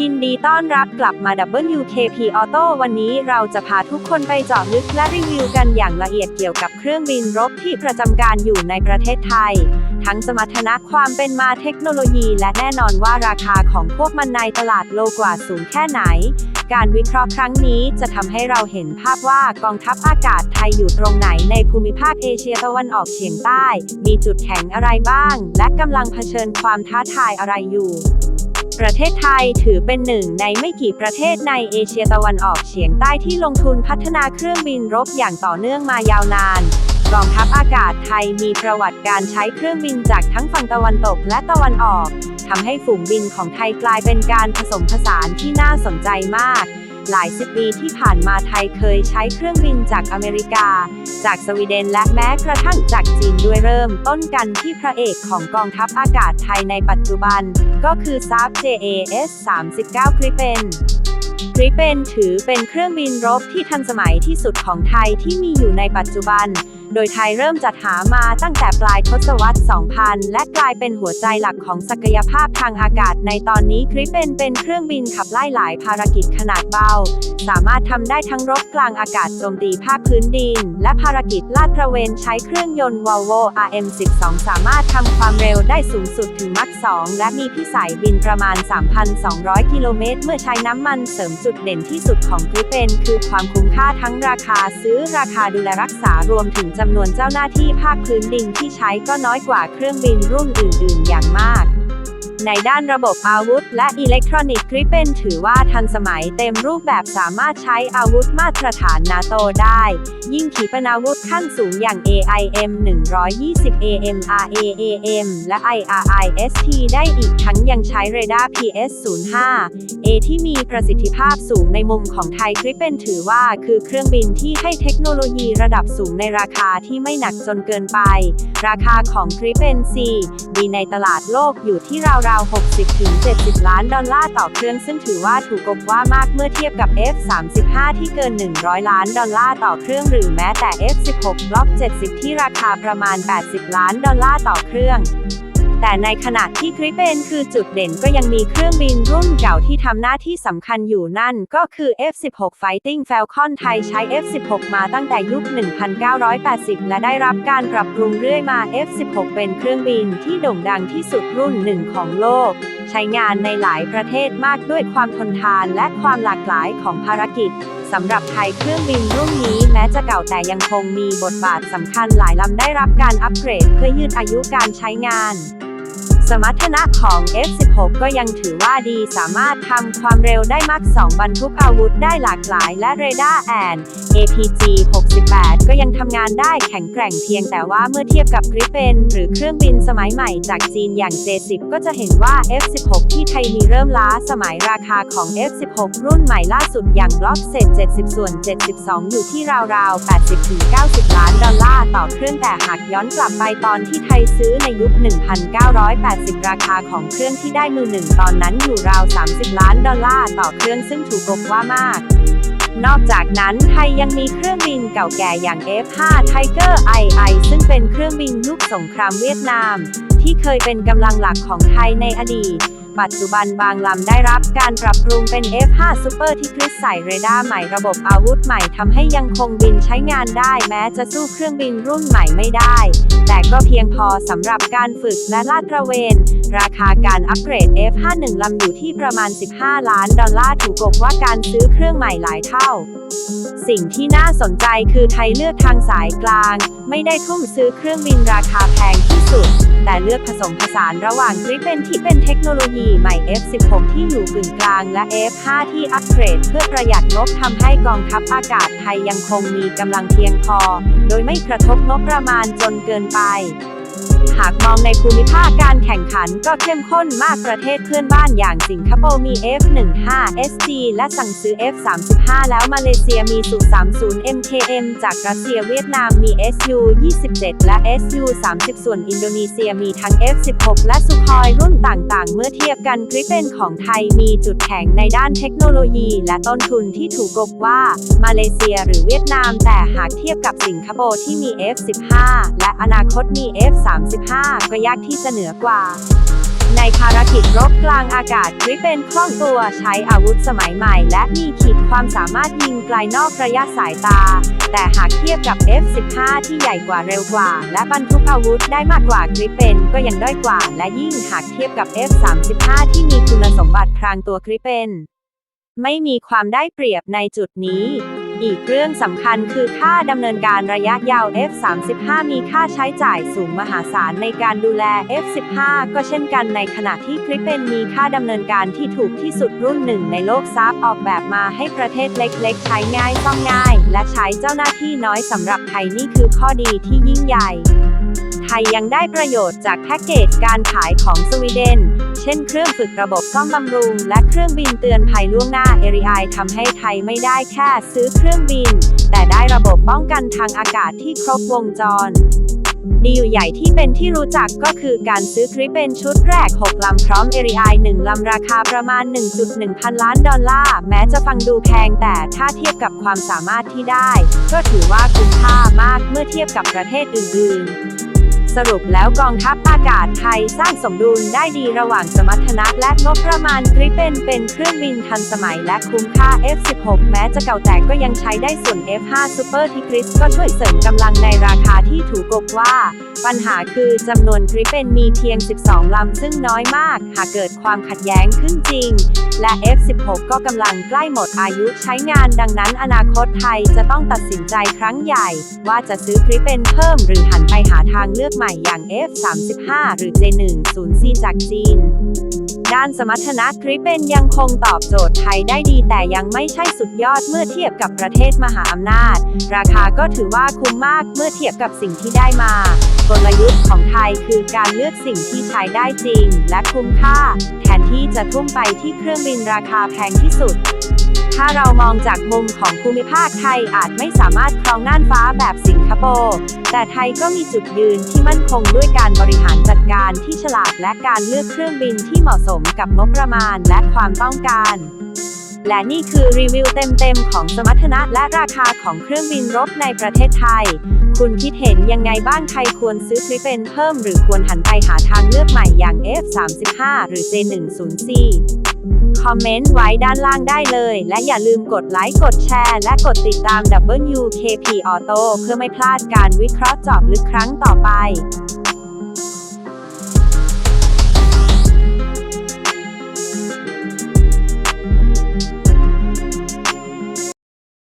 ยินดีต้อนรับกลับมา WKP Auto วันนี้เราจะพาทุกคนไปเจาะลึกและรีวิวกันอย่างละเอียดเกี่ยวกับเครื่องบินรบที่ประจำการอยู่ในประเทศไทย ทั้งสมรรถนะความเป็นมาเทคโนโลยี และแน่นอนว่าราคาของพวกมันในตลาดโลกว่าสูงแค่ไหน การวิเคราะห์ครั้งนี้จะทำให้เราเห็นภาพว่ากองทัพอากาศไทยอยู่ตรงไหนในภูมิภาคเอเชียตะวันออกเฉียงใต้ มีจุดแข็งอะไรบ้าง และกำลังเผชิญความท้าทายอะไรอยู่ ประเทศไทยถือเป็นหนึ่งในไม่กี่ประเทศในเอเชียตะวันออกเฉียงใต้ที่ลงทุนพัฒนาเครื่องบินรบอย่างต่อเนื่องมายาวนานกองทัพอากาศไทยมีประวัติการใช้เครื่องบินจากทั้งฝั่งตะวันตกและตะวันออกทำให้ฝูงบินของไทยกลายเป็นการผสมผสานที่น่าสนใจมาก หลายสิบปีที่ผ่านมาไทยเคยใช้เครื่องบินจากอเมริกา จากสวีเดนและแม้กระทั่งจากจีนด้วยเริ่มต้นกันที่พระเอกของกองทัพอากาศไทยในปัจจุบัน ก็คือซาบ JAS 39 Gripen Gripen ถือเป็นเครื่องบินรบที่ทันสมัยที่สุดของไทยที่มีอยู่ในปัจจุบัน โดยไทยเริ่มจัดหามาตั้งแต่ปลายทศวรรษ 2000 และกลายเป็นหัวใจหลักของศักยภาพทางอากาศในตอนนี้ Gripen เป็นเครื่องบินขับไล่หลายภารกิจขนาดเบา สามารถทำได้ทั้งรบกลางอากาศโจมตีภาคพื้นดิน และภารกิจลาดตระเวนใช้เครื่องยนต์ Volvo RM12 สามารถทำความเร็วได้สูงสุดถึงมัก2และมีพิสัยบินประมาณ 3,200 กิโลเมตร เมื่อใช้น้ำมันเสริมจุดเด่นที่สุดของคือเป็นคือความคุ้มค่าทั้งราคาซื้อราคาดูแลรักษารวมถึงจำนวนเจ้าหน้าที่ภาคพื้นดินที่ใช้ก็น้อยกว่าเครื่องบินรุ่นอื่น ๆ อย่างมาก ในด้านระบบอาวุธ และอิเล็กทรอนิกส์กริปเปนถือว่าทันสมัยเต็มรูปแบบสามารถใช้อาวุธมาตรฐานนาโตได้ ยิ่งขีปนาวุธขั้นสูงอย่าง AIM 120 AMRAAM และ IRIST ได้อีกทั้งยังใช้เรดาร์ PS 05 A ที่มีประสิทธิภาพสูงในมุมของไทยกริปเปนถือว่าคือเครื่องบินที่ให้เทคโนโลยีระดับสูงในราคาที่ไม่หนักจนเกินไป ราคาของกริปเปน C ดีในตลาดโลกอยู่ที่ราวาว 60-70 ล้านดอลลาร์ต่อเครื่องซึ่งถือว่าถูกกบว่ามากเมื่อเทียบกับ F-35 ที่เกิน 100 ล้านดอลลาร์ต่อเครื่องหรือแม้แต่ F-16 Block 70 ที่ราคาประมาณ 80 ล้านดอลลาร์ต่อเครื่อง แต่ในขณะที่คริปเปนคือจุดเด่นก็ยังมีเครื่องบินรุ่นเก่าที่ทำหน้าที่สำคัญอยู่นั่นก็คือ F-16 Fighting Falcon ไทยใช้ F-16 มาตั้งแต่ยุค 1980 และได้รับการปรับปรุงเรื่อยมา F-16 เป็นเครื่องบินที่โด่งดังที่สุดรุ่นหนึ่งของโลก ใช้งานในหลายประเทศมากด้วยความทนทานและความหลากหลายของภารกิจสำหรับไทยเครื่องบินรุ่นนี้แม้จะเก่าแต่ยังคงมีบทบาทสำคัญหลายลำได้รับการอัปเกรดเพื่อยืดอายุการใช้งาน สมรรถนะของ F16 ก็ยังถือว่าดีสามารถทำความเร็วได้มัก2 บรรทุกอาวุธได้หลากหลาย และเรดาร์แอน APG 68 ก็ยังทำงานได้แข็งแกร่งเพียงแต่ว่าเมื่อเทียบกับ Gripen หรือเครื่องบินสมัยใหม่จากจีนอย่าง J10 ก็จะเห็นว่า F16 ที่ไทยมีเริ่มล้าสมัยราคาของ F16 รุ่นใหม่ล่าสุดอย่าง Block 70 ส่วน 72 อยู่ที่ราวๆ 80-90 ล้านดอลลาร์ต่อเครื่องแต่หากย้อนกลับไปตอนที่ไทยซื้อในยุค 1,980ราคาของเครื่องที่ได้มือหนึ่งตอนนั้นอยู่ราว 30 ล้านดอลลาร์ต่อเครื่องซึ่งถูกกบว่ามาก นอกจากนั้นไทยยังมีเครื่องบินเก่าแก่อย่าง F5 Tiger II ซึ่งเป็นเครื่องบินยุคสงครามเวียดนาม ที่เคยเป็นกำลังหลักของไทยในอดีต ปัจจุบันบางลำได้รับการปรับปรุงเป็น F5 Super ที่คริสใส่เรดาร์ใหม่ระบบอาวุธใหม่ทำให้ยังคงบินใช้งานได้แม้จะสู้เครื่องบินรุ่นใหม่ไม่ได้ แต่ก็เพียงพอสำหรับการฝึกและลาดตระเวน ราคาการอัปเกรด F5 1 ลำอยู่ที่ประมาณ 15 ล้านดอลลาร์ถูกกบว่าการซื้อเครื่องใหม่หลายเท่า สิ่งที่น่าสนใจคือไทยเลือกทางสายกลาง ไม่ได้ทุ่มซื้อเครื่องบินราคาแพงที่สุด แต่เลือกผสมผสานระหว่างกริปเป็นที่เป็นเทคโนโลยีใหม่ F16 ที่อยู่กึ่งกลางและ F5 ที่อัปเกรด เพื่อประหยัดงบทำให้กองทัพอากาศไทยยังคงมีกำลังเพียงพอ โดยไม่กระทบงบประมาณจนเกินไป หากมองในภูมิภาคการแข่งขันก็เข้มข้นมากประเทศเพื่อนบ้านอย่างสิงคโปร์มี F15 SG และสั่งซื้อ F35 แล้วมาเลเซียมีสุ30 MKM จากรัสเซียเวียดนามมี SU 27และ SU 30ส่วนอินโดนีเซียมีทั้ง F16 และสุคอยรุ่นต่างๆ เมื่อเทียบกันกริปเปนของไทยมีจุดแข็งในด้านเทคโนโลยี และต้นทุนที่ถูกกบว่า มาเลเซียหรือเวียดนาม แต่หากเทียบกับสิงคโปร์ที่มี F15 และอนาคตมี F35 ก็ยากที่จะเหนือกว่า ในภารกิจรบกลางอากาศกริปเป็นคล่องตัวใช้อาวุธสมัยใหม่ และมีขีดความสามารถยิงไกลนอกระยะสายตา แต่หากเทียบกับ F-15 ที่ใหญ่กว่าเร็วกว่า และบรรทุกอาวุธได้มากกว่ากริปเป็นก็ยังด้อยกว่า และยิ่งหากเทียบกับ F-35 ที่มีคุณสมบัติพรางตัวกริปเป็นไม่มีความได้เปรียบในจุดนี้ อีกเรื่องสำคัญคือค่าดำเนินการระยะยาว F35 มีค่าใช้จ่ายสูงมหาศาลในการดูแล F15 ก็เช่นกันในขณะที่คริปเป็นมีค่าดำเนินการที่ถูกที่สุดรุ่นหนึ่งในโลกซับออกแบบมาให้ประเทศเล็กๆ ใช้ง่ายซ่อมง่าย และใช้เจ้าหน้าที่น้อยสำหรับไทยนี่คือข้อดีที่ยิ่งใหญ่ไทยยังได้ประโยชน์จากแพ็กเกจการขายของสวีเดน เช่นเครื่องฝึกระบบซ่อมบำรุง และเครื่องบินเตือนภัยล่วงหน้า ARI ทำให้ไทยไม่ได้แค่ซื้อเครื่องบิน แต่ได้ระบบป้องกันทางอากาศที่ครบวงจรดีลใหญ่ที่เป็นที่รู้จักก็คือการซื้อกริปเป็นชุดแรก 6 ลำพร้อม ARI 1 ลำราคาประมาณ 1.1 พันล้านดอลลาร์ แม้จะฟังดูแพงแต่ถ้าเทียบกับความสามารถที่ได้ ก็ถือว่าคุ้มค่ามากเมื่อเทียบกับประเทศอื่นๆ สรุปแล้วกองทัพอากาศไทยสร้างสมดุลได้ดีระหว่างสมรรถนะและงบประมาณกริปเป็นเป็นเครื่องบินทันสมัยและคุ้มค่า F16 แม้จะเก่าแต่ก็ยังใช้ได้ส่วน F5 Super Tigris ก็ช่วยเสริมกำลังในราคาที่ถูกกบว่า ปัญหาคือจำนวนกริปเป็นมีเพียง 12 ลำ ซึ่งน้อยมาก หากเกิดความขัดแย้งขึ้นจริง และ F16 ก็กำลังใกล้หมดอายุใช้งานดังนั้นอนาคตไทยจะต้องตัดสินใจครั้งใหญ่ ว่าจะซื้อกริปเป็นเพิ่มหรือหันไปหาทางเลือกใหม่อย่าง F35 หรือ J10C จากจีน ด้านสมรรถนะกริปเป็นยังคงตอบโจทย์ไทยได้ดีแต่ยังไม่ใช่สุดยอดเมื่อเทียบกับประเทศมหาอำนาจ ราคาก็ถือว่าคุ้มมากเมื่อเทียบกับสิ่งที่ได้มากลยุทธ์ของไทยคือการเลือกสิ่งที่ใช้ได้จริง และคุ้มค่า แทนที่จะทุ่มไปที่เครื่องบินราคาแพงที่สุด ถ้าเรามองจากมุมของภูมิภาคไทยอาจไม่สามารถครองน่านฟ้าแบบสิงคโปร์ แต่ไทยก็มีจุดยืนที่มั่นคงด้วยการบริหารจัดการที่ฉลาดและการเลือกเครื่องบินที่เหมาะสมกับงบประมาณและความต้องการ และนี่คือรีวิวเต็มๆ ของสมรรถนะและราคาของเครื่องบินรบในประเทศไทย คุณคิดเห็นยังไงบ้างใครควรซื้อคลิปเป็นเพิ่มหรือควรหันไปหาทางเลือกใหม่อย่าง F35 หรือ J10C คอมเมนต์ไว้ด้านล่างได้เลย และอย่าลืมกดไลค์กดแชร์และกดติดตาม WKP Auto เพื่อไม่พลาดการวิเคราะห์เจาะลึกครั้งต่อไป